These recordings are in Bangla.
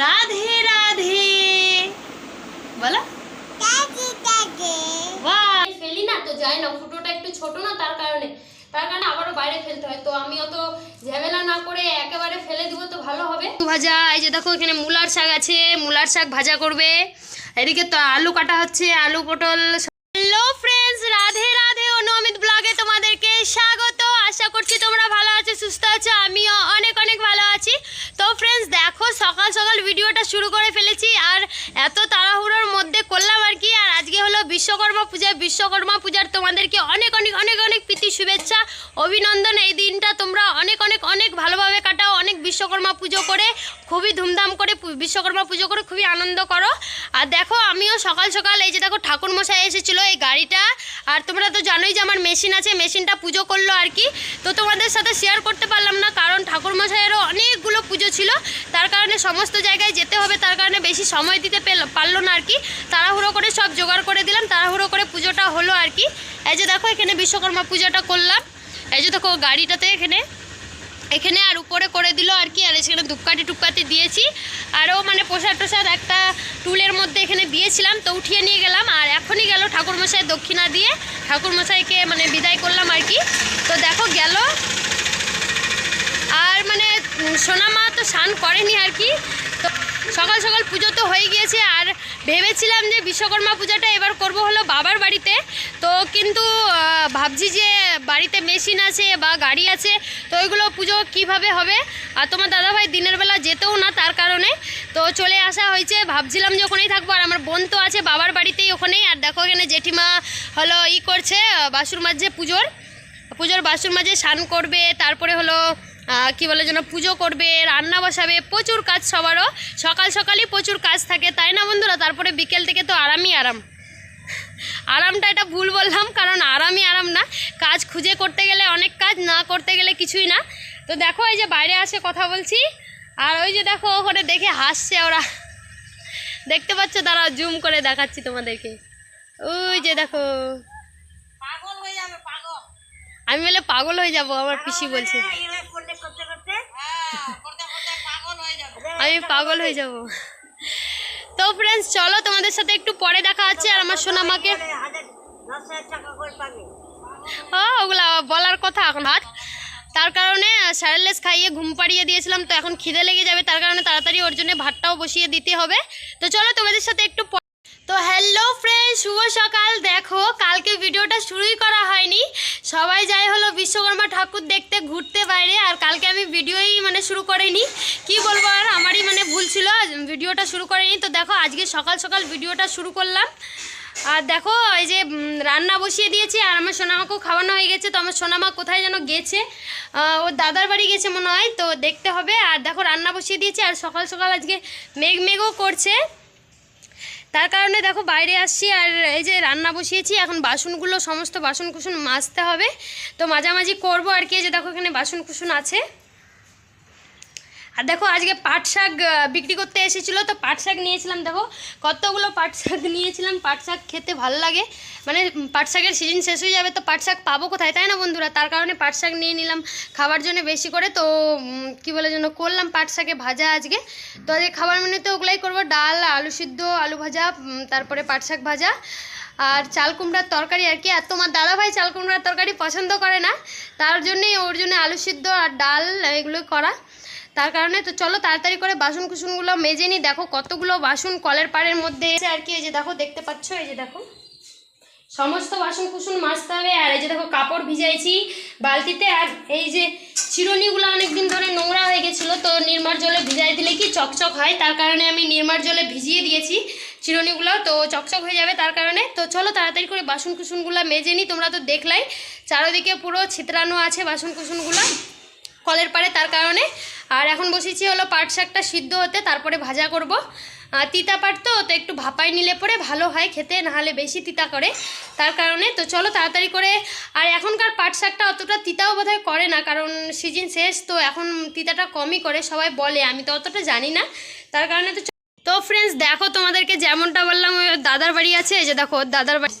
রাধে রাধে। বলো। বাহ ফেলি না তো যাই না ফুটোটা একটু ছোট না তার কারণে। তার কারণে আবারও বাইরে ফেলতে হয়। তো আমি অত ঝামেলা না করে একেবারে ফেলে দিব তো ভালো হবে। ভাজা এই যে দেখো এখানে মূলার শাক আছে। মূলার শাক ভাজা করবে। এদিকে তো আলু কাটা হচ্ছে আলু পটল বিশ্বকর্মা পূজার তোমাদেরকে অনেক অনেক অনেক অনেক প্রীতি, শুভেচ্ছা, অভিনন্দন। এই দিনটা তোমরা অনেক অনেক অনেক ভালোভাবে কাটাও। অনেক বিশ্বকর্মা পুজো করে, খুবই ধুমধাম করে বিশ্বকর্মা পুজো করে খুবই আনন্দ করো। আর দেখো, আমিও সকাল সকাল এই যে দেখো ঠাকুর মশাই এসেছিল এই গাড়িটা। আর তোমরা তো জানোই যে আমার মেশিন আছে, মেশিনটা পুজো করল আর কি। তো তোমাদের সাথে শেয়ার করতে পারলাম না, কারণ ঠাকুর মশাইয়েরও অনেকগুলো পুজো ছিল। তার কারণে সমস্ত জায়গায় যেতে হবে, তার কারণে বেশি সময় দিতে পারল না আর কি। করে সব জোগাড় করে দিলাম, তাড়াহুড়ো করে পুজোটা হলো আর কি। এই যে দেখো, এখানে বিশ্বকর্মা পুজোটা করলাম। এই যে দেখো, গাড়িটাতে এখানে এখানে আর উপরে করে দিল আর কি, আর সেখানে ধূপকাঠি টুপকাঠি দিয়েছি। আরও মানে প্রসাদ টোসাদ একটা টুলের মধ্যে এখানে দিয়েছিলাম, তো উঠিয়ে নিয়ে গেলাম, আর এখনই গেল ঠাকুরমশাই দক্ষিণা দিয়ে। ঠাকুরমশাইকে মানে বিদায় করলাম আর কি। তো দেখো, গেল। আর মানে সোনা মা তো স্নান করেনি আর কি সকাল সকাল পুজো তো হয়ে গিয়েছে আর ভেবেছিলাম যে বিশ্বকর্মা পূজাটা এবার করব হলো বাবার বাড়িতে। তো কিন্তু ভাবছি যে বাড়িতে মেশিন আছে বা গাড়ি আছে, তো ওইগুলো পুজো কীভাবে হবে? আর তোমার দাদাভাই দিনের বেলা যেতেও না তার কারণে। তো চলে আসা হয়েছে, ভাবছিলাম যে ওখানেই থাকব। আর আমার বোন তো আছে বাবার বাড়িতেই ওখানেই। আর দেখো এখানে জেঠিমা হলো ই করছে বাসুর মাঝে পুজোর। পুজোর বাসুর মাঝে স্নান করবে, তারপরে হলো কি বলে যেন পুজো করবে রান্না বসাবে প্রচুর কাজ সবারও। সকাল সকালই প্রচুর কাজ থাকে তাই না বন্ধুরা? তারপরে বিকেল থেকে তো আরামই আরাম। আরামটা এটা ভুল বললাম কারণ আরামই আরাম না। কাজ খুঁজে করতে গেলে অনেক কাজ না করতে গেলে কিছুই না। তো দেখো এই যে বাইরে আসে কথা বলছি আর ওই যে দেখো ওখানে দেখে হাসছে ওরা। দেখতে পাচ্ছ? দাঁড়া জুম করে দেখাচ্ছি তোমাদেরকে। ওই যে দেখো। পাগল হয়ে যাবে পাগল। আমি বলে পাগল হয়ে যাব আমার পিসি বলছে এগুলো করতে করতে করতে হ্যাঁ করতে করতে পাগল হয়ে যাবে আমি পাগল হয়ে যাব। তো ফ্রেন্ডস চলো তোমাদের সাথে একটু পরে দেখা হচ্ছে আর আমার করে পাবে ও, ওগুলা বলার কথা এখন হাত তার কারণে স্যারেলেস খাইয়ে ঘুম পাড়িয়ে দিয়েছিলাম, তো এখন খিদে লেগে যাবে, তার কারণে তাড়াতাড়ি ওর জন্য ভাতটাও বসিয়ে দিতে হবে। তো চলো তোমাদের সাথে একটু তো হ্যালো ফ্রেন্ড শুভ সকাল। দেখো, কালকে ভিডিওটা শুরুই করা হয়নি। সবাই যাই হলো বিশ্বকর্মা ঠাকুর দেখতে ঘুরতে বাইরে, আর কালকে আমি ভিডিওই মানে শুরু করিনি। কি বলব আর, আমারই মানে ভুল ছিল ভিডিওটা শুরু করিনি। তো দেখো, আজকে সকাল সকাল ভিডিওটা শুরু করলাম। আর দেখো, এই যে রান্না বসিয়ে দিয়েছি, আর আমার সোনামাকেও খাওয়ানো হয়ে গেছে। তো আমার সোনামা কোথায় যেন গেছে? ওর দাদার বাড়ি গেছে মনে হয়, তো দেখতে হবে। আর দেখো, রান্না বসিয়ে দিয়েছি, আর সকাল সকাল আজকে মেঘ মেঘও করছে। তার কারণে দেখো বাইরে আসছি আর এই যে রান্না বসিয়েছি, এখন বাসনগুলো, সমস্ত বাসন কুসন মাজতে হবে। তো মাঝামাঝি করব আর কি যে দেখো এখানে বাসন কুসন আছে। আর দেখো, আজকে পাট শাক বিক্রি করতে এসেছিল, তো পাট শাক নিয়েছিলাম, দেখো। কতগুলো পাট শাক নিয়েছিলাম, পাট শাক খেতে ভালো লাগে। মানে পাট শাকের সিজন শেষ হয়ে যাবে, তো পাট শাক পাবো কোথায়, তাই না বন্ধুরা? তার কারণে পাট শাক নিয়ে নিলাম, খাবার জন্য বেশি করে, তো কি বলে যেন, করলাম পাট শাকে ভাজা আজকে। তো আজকে খাবার মেনুতে ওগুলাই করব, ডাল, আলু সিদ্ধ, আলু ভাজা তারপরে পাট শাক ভাজা। আর চাল কুমড়ার তরকারি আর কি, আর তোমার দাদাভাই চাল কুমড়ার তরকারি পছন্দ করে না, তার জন্যই ওর জন্য আলু সিদ্ধ আর ডাল, এগুলো করা। তার কারণে তো চলো তাড়াতাড়ি করে বাসন কুসনগুলো মেজে নিই। দেখো কতগুলো বাসন কলের পাড়ের মধ্যে এসে আর কি, এই যে দেখো, দেখতে পাচ্ছ? এই যে দেখো। সমস্ত বাসন কুসন মাজতে হবে। আর এই যে দেখো, কাপড় ভিজাইছি বালতিতে। আর এই যে চিরুনিগুলো অনেক দিন ধরে নোংরা হয়ে গেছিল, তো নির্মার জলে ভিজাই দিলে কি চকচক হয়? তার কারণে আমি নির্মার জলে ভিজিয়ে দিয়েছি চিরুনিগুলো, তো চকচক হয়ে যাবে তার কারণে। তো চলো তাড়াতাড়ি করে বাসন কুসনগুলো মেজে নিই, তোমরা তো দেখলাই। চারোদিকে পুরো ছিতরানো আছে বাসন কুসনগুলো। কলের পাড়ে তার কারণে। আর এখন বসেছি হলো পাট শাকটা সিদ্ধ হতে, তারপরে ভাজা করব। তিতা পাট তো তো একটু ভাপাই নিলে পরে ভালো হয় খেতে নাহলে বেশি তিতা করে। তার কারণে, তো চলো তাড়াতাড়ি করে। আর এখনকার পাট শাকটা অতটা তিতাও বোধহয় করে না, কারণ সিজন শেষ, তো এখন তিতাটা কমই করে, সবাই বলে, আমি তো অতটা জানি না। তার কারণে তো তো ফ্রেন্ডস দেখো তোমাদেরকে যেমনটা বললাম, ওই দাদার বাড়ি আছে যে দেখো দাদার বাড়ি।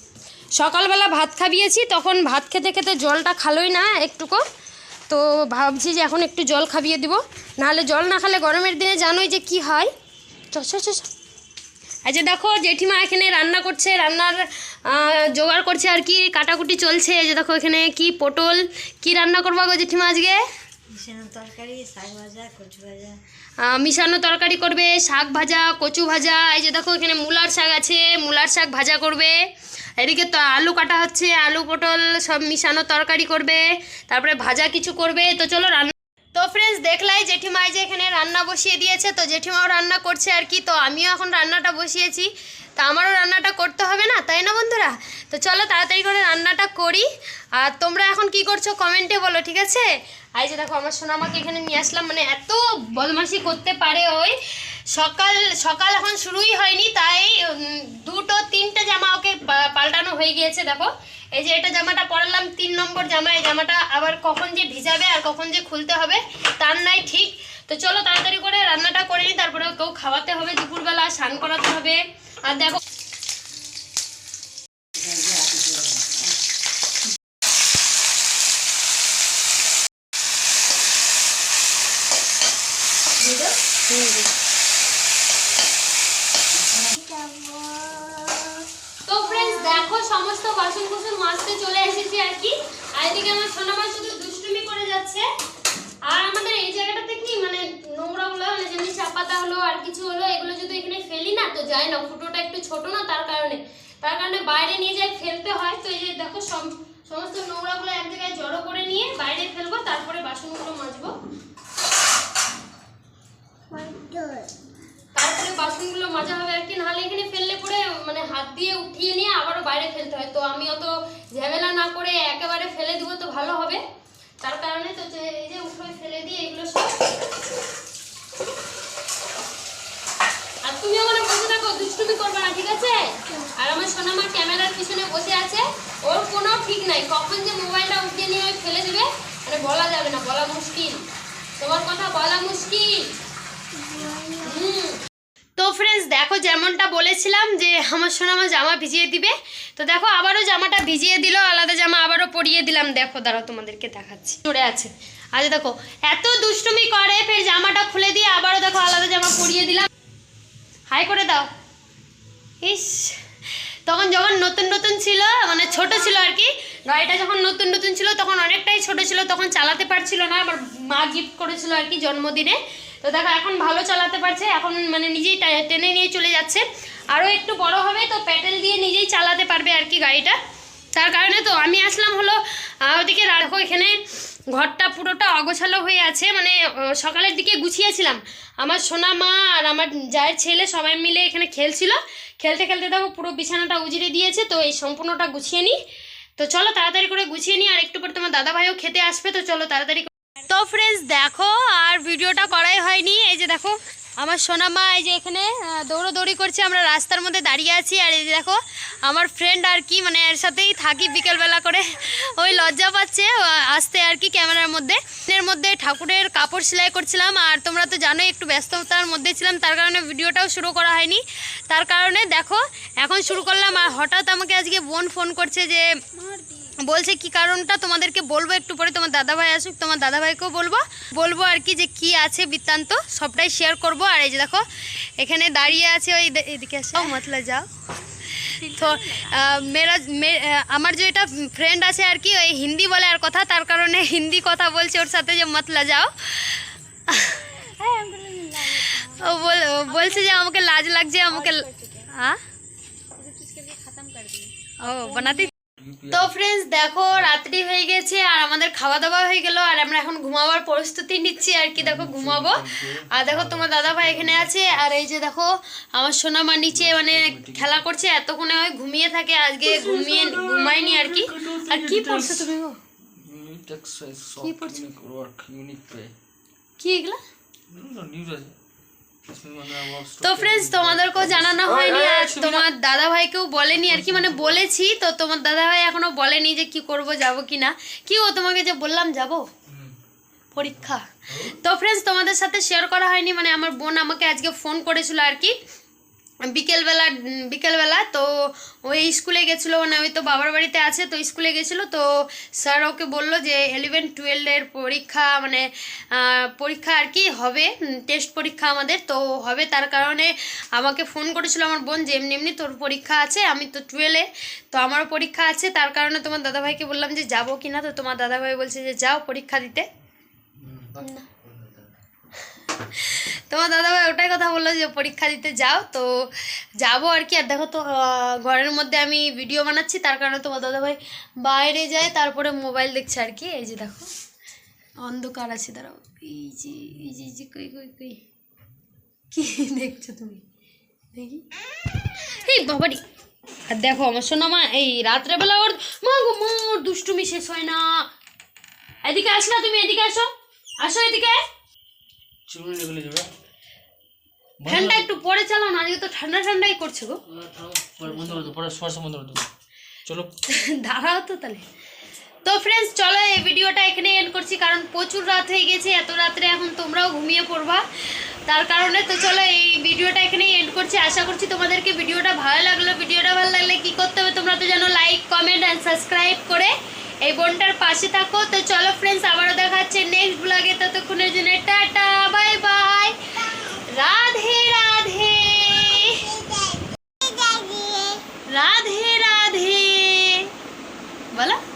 সকালবেলা ভাত খাবিয়েছি, তখন ভাত খেতে খেতে জলটা খালোই না একটুকু। তো ভাবছি যে এখন একটু জল খাবিয়ে দিব। নাহলে জল না খালে গরমের দিনে জানোই যে কি হয়। চস চ চ। যে দেখো, জেঠিমা এখানে রান্না করছে, রান্নার জোগাড় করছে আর কি, কাটাকুটি চলছে। যে দেখো এখানে কি পটল, কি রান্না করব গো জেঠিমা আজকে? তরকারি, শাক ভাজা, কচু ভাজা। মিশানো তরকারি করবে, শাক ভাজা, কচু ভাজা, এই যে দেখো এখানে মূলার শাক আছে, মূলার শাক ভাজা করবে। এদিকে তো আলু কাটা হচ্ছে, আলু পটল সব মিশানো তরকারি করবে, তারপরে ভাজা কিছু করবে, তো চলো রান্না তো ফ্রেন্ডস দেখলাই জেঠিমা এই যে এখানে রান্না বসিয়ে দিয়েছে, তো জেঠিমাও রান্না করছে আর কি, তো আমিও এখন রান্নাটা বসিয়েছি। তা আমারও রান্নাটা করতে হবে না, তাই না বন্ধুরা? তো চলো তাড়াতাড়ি করে রান্নাটা করি। আর তোমরা এখন কি করছ কমেন্টে বলো, ঠিক আছে? আর এই যে দেখো, আমার সোনামাকে এখানে নিয়ে আসলাম মানে এত বদমাশি করতে পারে ওই। সকাল সকাল এখন শুরুই হয়নি, তাই দুটো, তিনটে জামা ওকে পাল্টানো হয়ে গিয়েছে, দেখো। এই যে এটা জামাটা পরালাম, তিন নম্বর জামা, এই জামাটা আবার কখন যে ভিজাবে আর কখন যে খুলতে হবে, তার নাই ঠিক। তো চলো তাড়াতাড়ি করে রান্নাটা করে নিই তারপরে কেউ খাওয়াতে হবে, দুপুরবেলা স্নান করাতে হবে। আর দেখো তো ফ্রেন্ডস দেখো সমস্ত বাসন কুসন মাজতে চলে এসেছি আর কি আর এদিকে আমার সোনামা শুধু দুষ্টুমি করে যাচ্ছে আর আমাদের এই জায়গাটাতে কি মানে নোংরাগুলো মানে যেমনি চাপাতা হলো আর কিছু হলো, এগুলো যদি এখানে ফেলি না, তো যায় না। ফুটোটা একটু ছোট না, তার কারণে। তার কারণে বাইরে নিয়ে যাই ফেলতে হয়। তো এই যে দেখো, সম- সমস্ত নোংরাগুলো এক জায়গায় জড়ো করে নিয়ে বাইরে ফেলব, তারপরে বাসনগুলো মাজবো। তারপরে বাসনগুলো মাজা হবে আর কি, নাহলে এখানে ফেললে পরে মানে হাত দিয়ে উঠিয়ে নিয়ে আবারও বাইরে ফেলতে হয়। তো আমি অত ঝামেলা না করে একেবারে ফেলে দিব তো ভালো হবে। তার কারণে তো এই যে উঠোয় ফেলে দিয়ে এগুলো সব আর তুমি ওখানে বসে থাকো দুষ্টুমি করবে না, ঠিক আছে? আর আমার সোনামা ক্যামেরার পিছনে বসে আছে। ওর কোনো ঠিক নাই। কখন যে মোবাইলটা উঠিয়ে নিয়ে ফেলে দেবে মানে বলা যাবে না, বলা মুশকিল। তোমার কথা বলা মুশকিল। হুম। তো ফ্রেন্ডস দেখো যেমনটা বলেছিলাম যে আমার সোনা আমার জামা ভিজিয়ে দিবে। তো দেখো আবারও জামাটা ভিজিয়ে দিল, আলাদা জামা আবারও পরিয়ে দিলাম। দেখো, দাঁড়াও, তোমাদেরকে দেখাচ্ছি। চড়ে আছে। আচ্ছা দেখো, এত দুষ্টুমি করে, ফের জামাটা খুলে দিয়ে আবারও দেখো আলাদা হাই করে দাও। ইস, তখন যখন নতুন নতুন ছিল মানে ছোট ছিল আর কি, গাড়িটা যখন নতুন নতুন ছিল, তখন অনেকটাই ছোট ছিল, তখন চালাতে পারছিল না, আমার মা গিফট করেছিল আর কি জন্মদিনে। তো দেখো, এখন ভালো চালাতে পারছে, এখন মানে নিজেই টেনে নিয়ে চলে যাচ্ছে। আরও একটু বড় হবে, তো প্যাটেল দিয়ে নিজেই চালাতে পারবে আর কি গাড়িটা। তার কারণে তো আমি আসলাম হলো ওদিকে রাখো এখানে ঘরটা পুরোটা অগোছালো হয়ে আছে মানে সকালের দিকে গুছিয়েছিলাম। আমার সোনা মা আর আমার জায়ের ছেলে সবাই মিলে এখানে খেলছিল। খেলতে খেলতে দেখো পুরো বিছানাটা উজড়ে দিয়েছে, তো এই সম্পূর্ণটা গুছিয়ে নিই। তো চলো তাড়াতাড়ি করে গুছিয়ে নিই, আর একটু পর তোমার দাদা ভাইও খেতে আসবে, তো চলো তাড়াতাড়ি তো ফ্রেন্ডস দেখো, আর ভিডিওটা করাই হয়নি, এই যে দেখো আমার সোনা মা এই যে এখানে দৌড়োদৌড়ি করছে, আমরা রাস্তার মধ্যে দাঁড়িয়ে আছি। আর এই যে দেখো, আমার ফ্রেন্ড আর কি মানে এর সাথেই থাকি বিকেলবেলা করে। ওই লজ্জা পাচ্ছে আসতে আর কি ক্যামেরার মধ্যে। এর মধ্যে ঠাকুরের কাপড় সেলাই করছিলাম, আর তোমরা তো জানোই, একটু ব্যস্ততার মধ্যে ছিলাম, তার কারণে ভিডিওটাও শুরু করা হয়নি। তার কারণে দেখো, এখন শুরু করলাম, আর হঠাৎ আমাকে আজকে বোন ফোন করছে যে বলছে কি কারণটা? তোমাদেরকে বলব একটু পরে তোমার দাদাভাই আসুক তোমার দাদাভাইকেও বলব। বলব আর কি যে কি আছে বৃত্তান্ত সবটাই শেয়ার করব। আর এই যে দেখো এখানে দাঁড়িয়ে আছে ওই এদিকে আসে। মতলা যাও। তো মেরা আমার যে এটা ফ্রেন্ড আছে আর কি ওই হিন্দি বলে আর কথা তার কারণে হিন্দি কথা বলছে ওর সাথে যে মতলা যাও। ও বল ও বলছে যে আমাকে লাজ লাগছে আমাকে হ্যাঁ ও বানাতে তো ফ্রেন্ডস দেখো রাত্রি হয়ে গেছে আর আমাদের খাওয়া দাওয়া হয়ে গেল আর আমরা এখন ঘুমাবার প্রস্তুতি নিচ্ছি আর কি দেখো ঘুমাবো। আর দেখো তোমার দাদা ভাই এখানে আছে আর এই যে দেখো আমার সোনামা নিচে মানে খেলা করছে এতক্ষণে হয় ঘুমিয়ে থাকে আজকে ঘুমিয়ে ঘুমায়নি আর কি। আর কি পড়ছো তুমি গো? কি পড়ছো? কি এগুলা? আছে। তো ফ্রেন্ডস তোমাদেরকেও জানানো হয়নি আর তোমার দাদা ভাইকেও বলেনি আর কি মানে বলেছি, তো তোমার দাদা ভাই এখনও বলেনি যে কি করব, যাব কি না। কি ও তোমাকে যে বললাম, যাব? পরীক্ষা। তো ফ্রেন্ডস তোমাদের সাথে শেয়ার করা হয়নি মানে আমার বোন আমাকে আজকে ফোন করেছিল আর কি বিকেলবেলা বিকেলবেলা তো ওই স্কুলে গেছিল মানে ওই তো বাবার বাড়িতে আছে তো স্কুলে গেছিল তো স্যার ওকে বলল যে ইলেভেন টুয়েলভের পরীক্ষা মানে পরীক্ষা আর কি হবে টেস্ট পরীক্ষা আমাদের তো হবে তার কারণে আমাকে ফোন করেছিল আমার বোন যে এমনি এমনি তোর পরীক্ষা আছে আমি তো টুয়েলভে তো আমারও পরীক্ষা আছে তার কারণে তোমার দাদাভাইকে বললাম যে যাব কি না তো তোমার দাদাভাই বলছে যে যাও পরীক্ষা দিতে। তোমার দাদাভাই ওটাই কথা বলল যে পরীক্ষা দিতে যাও, তো যাব আর কি। আর দেখো তো ঘরের মধ্যে আমি ভিডিও বানাচ্ছি, তার কারণে তোমার দাদাভাই বাইরে যায়, তারপরে মোবাইল দেখছে আর কি। এই যে দেখো, অন্ধকার আছে, দাঁড়াও। এই যে এই যে যে, কই কই কই? কি দেখছ তুমি? দেখি। এই বাবারি! আর দেখো, আমার শোনা মা এই রাত্রেবেলা ওর, মা গো, মা দুষ্টুমি শেষ হয় না। এদিকে আস না তুমি, এদিকে আসো। আসো এদিকে। চুল লেগে যাবে ফ্যানটা একটু পরে চালাও না আজকে তো ঠান্ডা ঠান্ডাই করছে গো। বন্ধ করে পরে শোয়ার বন্ধ করে চলো। দাঁড়াও তো তাহলে। তো ফ্রেন্ডস চলো এই ভিডিওটা এখানে এন্ড করছি কারণ প্রচুর রাত হয়ে গেছে এত রাত্রে এখন তোমরাও ঘুমিয়ে পড়বা। তার কারণে তো চলো এই ভিডিওটা এখানেই এন্ড করছি। আশা করছি তোমাদেরকে ভিডিওটা ভালো লাগল। ভিডিওটা ভালো লাগলে কি করতে হবে তোমরা তো জানো লাইক কমেন্ট অ্যান্ড সাবস্ক্রাইব করে এই বোনটার পাশে থাকো। তো চলো ফ্রেন্ডস আবারও দেখা হচ্ছে নেক্সট ব্লগে ততক্ষণের জন্য টাটা राधे राधे। राधे राधे। बोला।